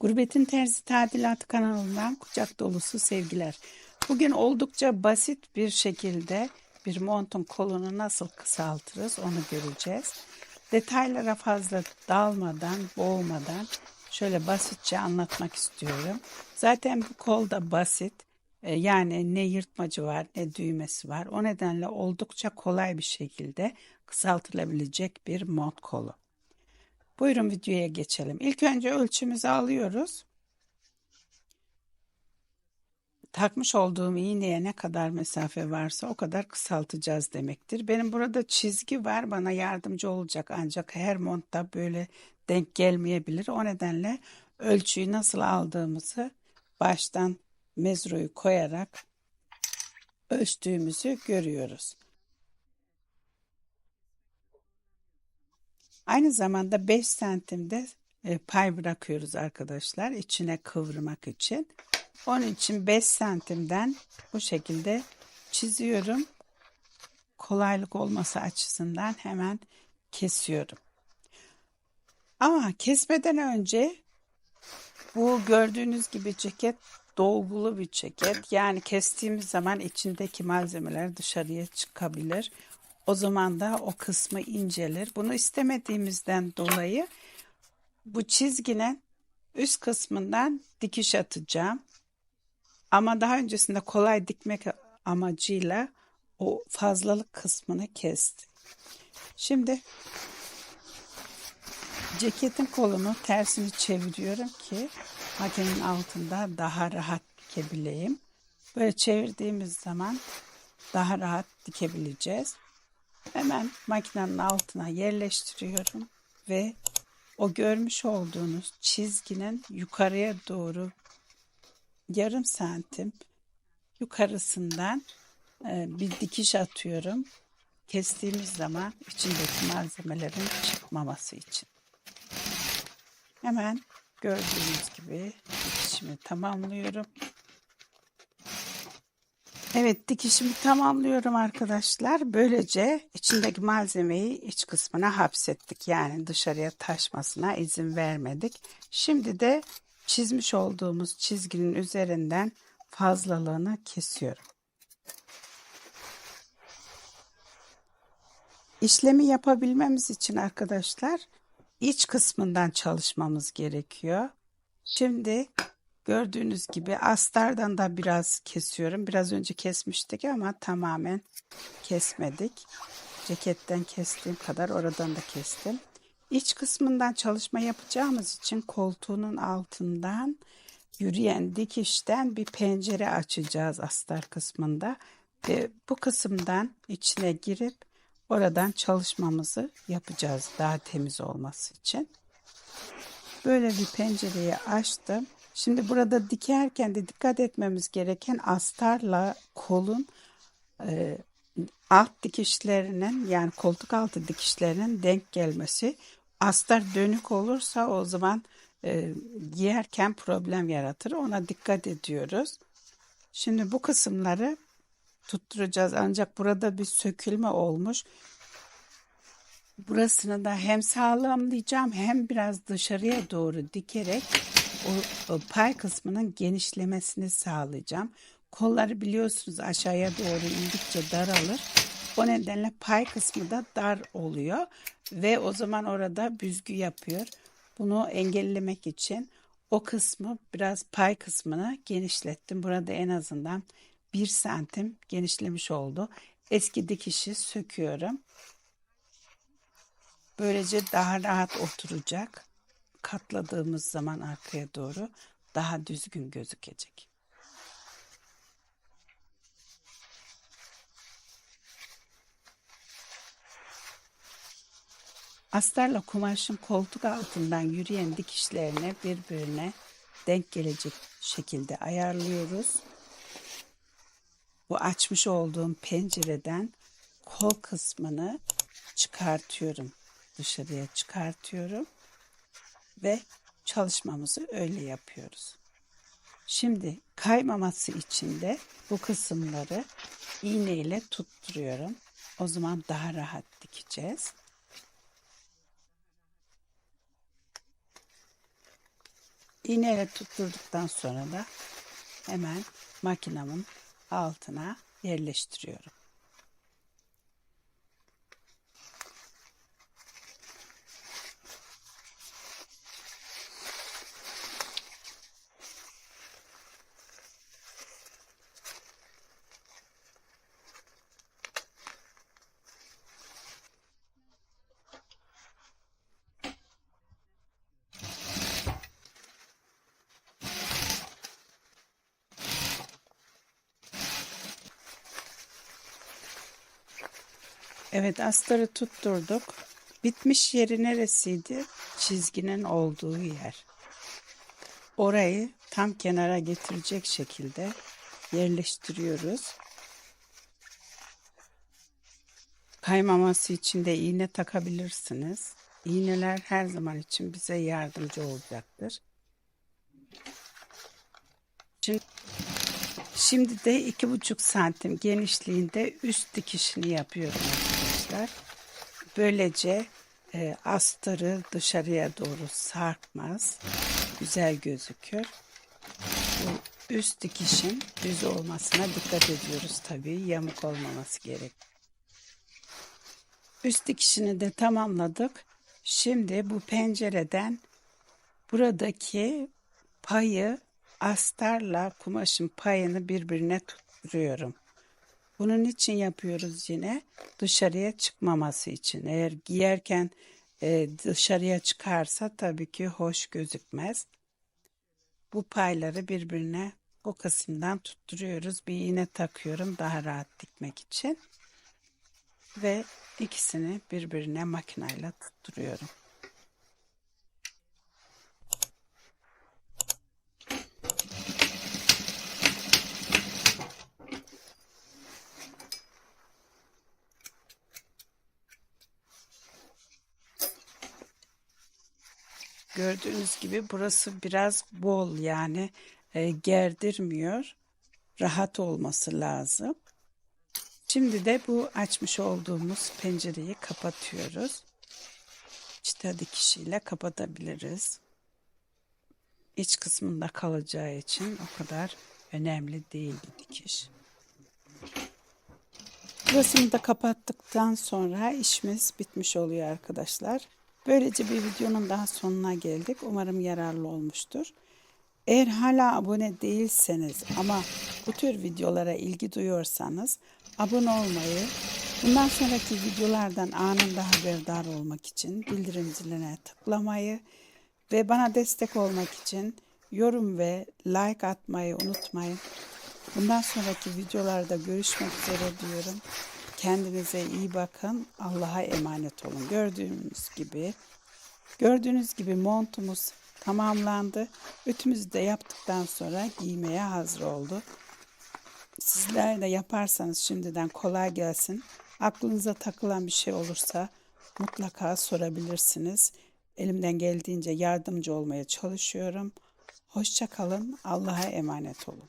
Gurbetin Terzi Tadilatı kanalından kucak dolusu sevgiler. Bugün oldukça basit bir şekilde bir montun kolunu nasıl kısaltırız onu göreceğiz. Detaylara fazla dalmadan, boğmadan şöyle basitçe anlatmak istiyorum. Zaten bu kol da basit. E, Yani ne yırtmacı var ne düğmesi var. O nedenle oldukça kolay bir şekilde kısaltılabilecek bir mont kolu. Buyurun videoya geçelim. İlk önce ölçümüzü alıyoruz. Takmış olduğum iğneye ne kadar mesafe varsa o kadar kısaltacağız demektir. Benim burada çizgi var bana yardımcı olacak ancak her montta böyle denk gelmeyebilir. O nedenle ölçüyü nasıl aldığımızı baştan mezroyu koyarak ölçtüğümüzü görüyoruz. Aynı zamanda 5 santimde e, pay bırakıyoruz arkadaşlar içine kıvırmak için. Onun için 5 santimden bu şekilde çiziyorum. Kolaylık olması açısından hemen kesiyorum. Ama kesmeden önce bu gördüğünüz gibi ceket dolgulu bir ceket. Yani kestiğimiz zaman içindeki malzemeler dışarıya çıkabilir. O zaman da o kısmı incelir. Bunu istemediğimizden dolayı bu çizginin üst kısmından dikiş atacağım. Ama daha öncesinde kolay dikmek amacıyla o fazlalık kısmını kestim. Şimdi ceketin kolunu tersini çeviriyorum ki makinenin altında daha rahat dikebileyim. Böyle çevirdiğimiz zaman daha rahat dikebileceğiz. Hemen makinenin altına yerleştiriyorum ve o görmüş olduğunuz çizginin yukarıya doğru yarım santim yukarısından e, bir dikiş atıyorum. Kestiğimiz zaman içindeki malzemelerin çıkmaması için. Hemen gördüğünüz gibi dikişimi tamamlıyorum. Evet dikişimi tamamlıyorum arkadaşlar. Böylece içindeki malzemeyi iç kısmına hapsettik. Yani dışarıya taşmasına izin vermedik. Şimdi de çizmiş olduğumuz çizginin üzerinden fazlalığını kesiyorum. İşlemi yapabilmemiz için arkadaşlar iç kısmından çalışmamız gerekiyor. Şimdi gördüğünüz gibi astardan da biraz kesiyorum. Biraz önce kesmiştik ama tamamen kesmedik. Ceketten kestiğim kadar oradan da kestim. İç kısmından çalışma yapacağımız için koltuğunun altından yürüyen dikişten bir pencere açacağız astar kısmında. Ve bu kısımdan içine girip oradan çalışmamızı yapacağız daha temiz olması için. Böyle bir pencereyi açtım. Şimdi burada dikerken de dikkat etmemiz gereken astarla kolun e, alt dikişlerinin yani koltuk altı dikişlerinin denk gelmesi. Astar dönük olursa o zaman e, giyerken problem yaratır. Ona dikkat ediyoruz. Şimdi bu kısımları tutturacağız. Ancak burada bir sökülme olmuş. Burasını da hem sağlamlayacağım hem biraz dışarıya doğru dikerek o, pay kısmının genişlemesini sağlayacağım. Kolları biliyorsunuz aşağıya doğru indikçe daralır. O nedenle pay kısmı da dar oluyor ve o zaman orada büzgü yapıyor. Bunu engellemek için o kısmı biraz pay kısmını genişlettim. Burada en azından 1 santim genişlemiş oldu. Eski dikişi söküyorum. Böylece daha rahat oturacak. Katladığımız zaman arkaya doğru daha düzgün gözükecek. Astarla kumaşın koltuk altından yürüyen dikişlerini birbirine denk gelecek şekilde ayarlıyoruz. Bu açmış olduğum pencereden kol kısmını çıkartıyorum. Dışarıya çıkartıyorum ve çalışmamızı öyle yapıyoruz. Şimdi kaymaması için de bu kısımları iğne ile tutturuyorum. O zaman daha rahat dikeceğiz. İğneyle tutturduktan sonra da hemen makinamın altına yerleştiriyorum. Evet astarı tutturduk. Bitmiş yeri neresiydi? Çizginin olduğu yer. Orayı tam kenara getirecek şekilde yerleştiriyoruz. Kaymaması için de iğne takabilirsiniz. İğneler her zaman için bize yardımcı olacaktır. Şimdi, şimdi de iki buçuk santim genişliğinde üst dikişini yapıyorum arkadaşlar. Böylece e, astarı dışarıya doğru sarkmaz. Güzel gözükür. Bu üst dikişin düz olmasına dikkat ediyoruz tabii. Yamuk olmaması gerek. Üst dikişini de tamamladık. Şimdi bu pencereden buradaki payı astarla kumaşın payını birbirine tutturuyorum. Bunun için yapıyoruz yine dışarıya çıkmaması için. Eğer giyerken e, dışarıya çıkarsa tabii ki hoş gözükmez. Bu payları birbirine o kısımdan tutturuyoruz. Bir iğne takıyorum daha rahat dikmek için. Ve ikisini birbirine makinayla tutturuyorum. Gördüğünüz gibi burası biraz bol yani e, gerdirmiyor. Rahat olması lazım. Şimdi de bu açmış olduğumuz pencereyi kapatıyoruz. İşte dikişiyle kapatabiliriz. İç kısmında kalacağı için o kadar önemli değil dikiş. Burasını da kapattıktan sonra işimiz bitmiş oluyor arkadaşlar. Böylece bir videonun daha sonuna geldik. Umarım yararlı olmuştur. Eğer hala abone değilseniz ama bu tür videolara ilgi duyuyorsanız abone olmayı, bundan sonraki videolardan anında haberdar olmak için bildirim ziline tıklamayı ve bana destek olmak için yorum ve like atmayı unutmayın. Bundan sonraki videolarda görüşmek üzere diyorum. Kendinize iyi bakın. Allah'a emanet olun. Gördüğünüz gibi gördüğünüz gibi montumuz tamamlandı. Ütümüzü de yaptıktan sonra giymeye hazır oldu. Sizler de yaparsanız şimdiden kolay gelsin. Aklınıza takılan bir şey olursa mutlaka sorabilirsiniz. Elimden geldiğince yardımcı olmaya çalışıyorum. Hoşça kalın. Allah'a emanet olun.